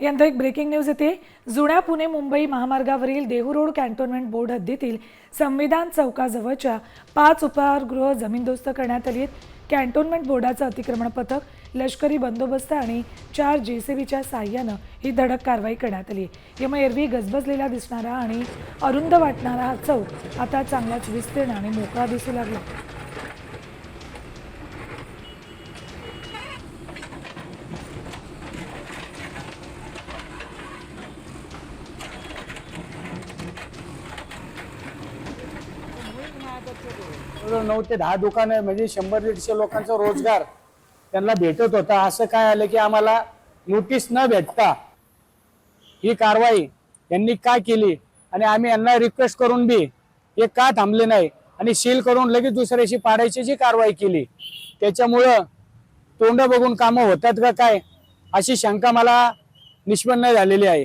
यानंतर एक breaking news येते. जुन्या पुणे मुंबई महामार्गावरील देहू रोड कॅन्टोन्मेंट बोर्ड हद्दीतील संविधान चौकाजवळच्या पाच उपहारगृह जमीनदोस्त करण्यात आली आहेत. कॅन्टोन्मेंट बोर्डाचं अतिक्रमण पथक लष्करी बंदोबस्त आणि चार जे सी बीच्या साह्यानं ही धडक कारवाई करण्यात आली आहे. यामुळे एरवी गजबजलेला दिसणारा आणि अरुंद वाटणारा हा चौक आता चांगलाच विस्तीर्ण आणि मोकळा दिसू लागला. जवळजवळ नऊ ते दहा दुकानं म्हणजे शंभर दीडशे लोकांचा रोजगार त्यांना भेटत होता. असं काय आलं की आम्हाला नोटीस न भेटता ही कारवाई यांनी का केली? आणि आम्ही यांना रिक्वेस्ट करून बी हे का थांबले नाही? आणि सील करून लगेच दुसऱ्याशी पाडायची जी कारवाई केली. त्याच्यामुळं तोंड बघून कामं होतात का काय? अशी शंका मला निष्पन्न झालेली आहे.